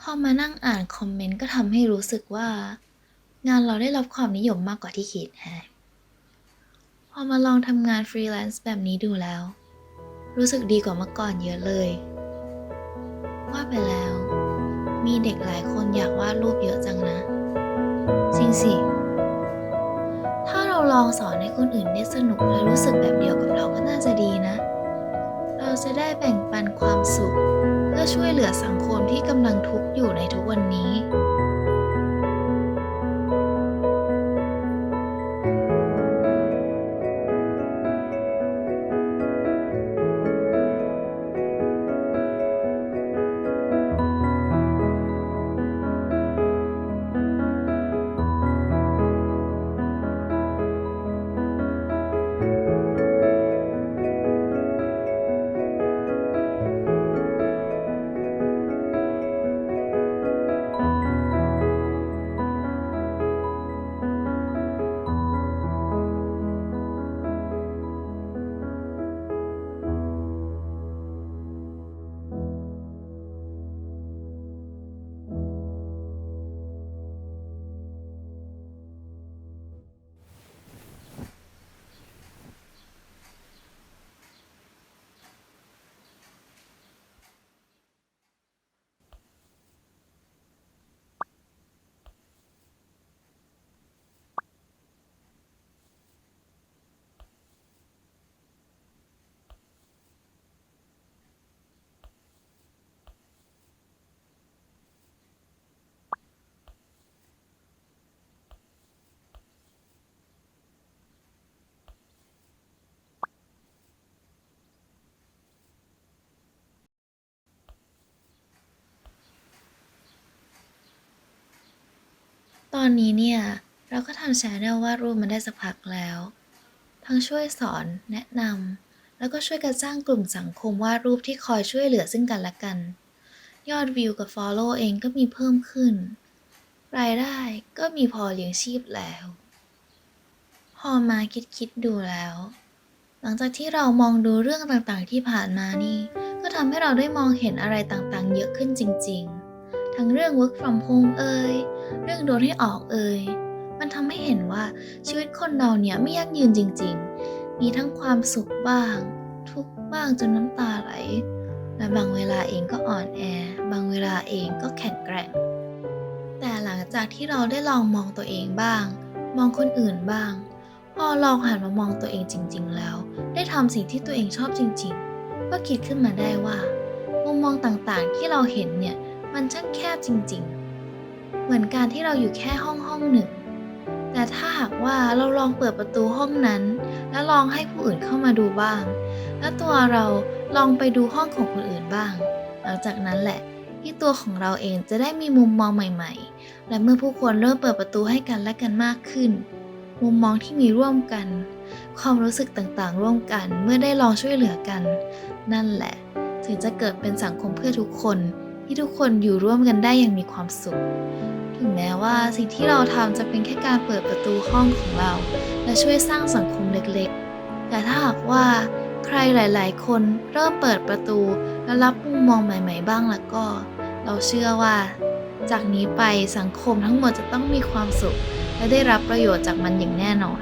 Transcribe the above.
พอมานั่งอ่านคอมเมนต์ก็ทำให้รู้สึกว่า งานเราได้รับความนิยมมากกว่าที่คิดแฮะพอมาลองทำงานฟรีแลนซ์แบบนี้ดูแล้ว รู้สึกดีกว่าเมื่อก่อนเยอะเลย ว่าไปแล้ว มีเด็กหลายคนอยากวาดรูปเยอะจังนะจริงสิถ้าเราลองสอนให้คนอื่นได้สนุกและรู้สึกแบบเดียวกับเราก็น่าจะดีนะ เราจะได้แบ่งปันความสุข พื่อช่วยเหลือสังคมที่กำลังทุกข์อยู่ในทุก ตอนนี้เนี่ย เราก็ทำชาแนลวาดรูปมาได้สักพักแล้ว ทั้งช่วยสอนแนะนำแล้วก็ช่วยกันสร้างกลุ่มสังคมวาดรูปที่คอยช่วยเหลือซึ่งกันและกัน ยอดวิวกับ Follow เองก็มีเพิ่มขึ้น รายได้ก็มีพอเลี้ยงชีพแล้ว พอมาคิดคิดดูแล้ว หลังจากที่เรามองดูเรื่องต่างๆที่ผ่านมานี่ ก็ทำให้เราได้มองเห็นอะไรต่างๆ เยอะขึ้นจริง ๆ ทั้งเรื่อง work from home เอ่ยเรื่องโดนให้ออกเอ่ยมันทำให้เห็นว่าชีวิตคนเราเนี่ยไม่ยั่งยืนจริง ๆ มีทั้งความสุขบ้าง ทุกบ้างจนน้ำตาไหล และบางเวลาเองก็อ่อนแอ บางเวลาเองก็แข็งแกร่ง แต่หลังจากที่เราได้ลองมองตัวเองบ้าง มองคนอื่นบ้าง พอลองหันมามองตัวเองจริง ๆ แล้ว ได้ทำสิ่งที่ตัวเองชอบจริง ๆ ก็คิดขึ้นมาได้ว่า มุมมองต่างๆ ที่เราเห็นเนี่ย มันช่างแคบจริงๆ เหมือนการที่เราอยู่แค่ห้องห้องหนึ่ง แต่ถ้าหากว่าเราลองเปิดประตูห้องนั้น แล้วลองให้ผู้อื่นเข้ามาดูบ้าง แล้วตัวเราลองไปดูห้องของคนอื่นบ้าง หลังจากนั้นแหละที่ตัวของเราเองจะได้มีมุมมองใหม่ ๆ และเมื่อผู้คนเริ่มเปิดประตูให้กันและกันมากขึ้น มุมมองที่มีร่วมกัน ความรู้สึกต่างๆ ร่วมกันเมื่อได้ลองช่วยเหลือกัน นั่นแหละ ถึงจะเกิดเป็นสังคมเพื่อทุกคน ที่ทุกคนอยู่ร่วมกันได้อย่างมีความสุข ถึงแม้ว่าสิ่งที่เราทำจะเป็นแค่การเปิดประตูห้องของเรา และช่วยสร้างสังคมเล็กๆ แต่ถ้าหากว่าใครหลายๆ คนเริ่มเปิดประตู และรับมุมมองใหม่ ๆ บ้างแล้วก็ เราเชื่อว่า จากนี้ไปสังคมทั้งหมดจะต้องมีความสุข และได้รับประโยชน์จากมันอย่างแน่นอน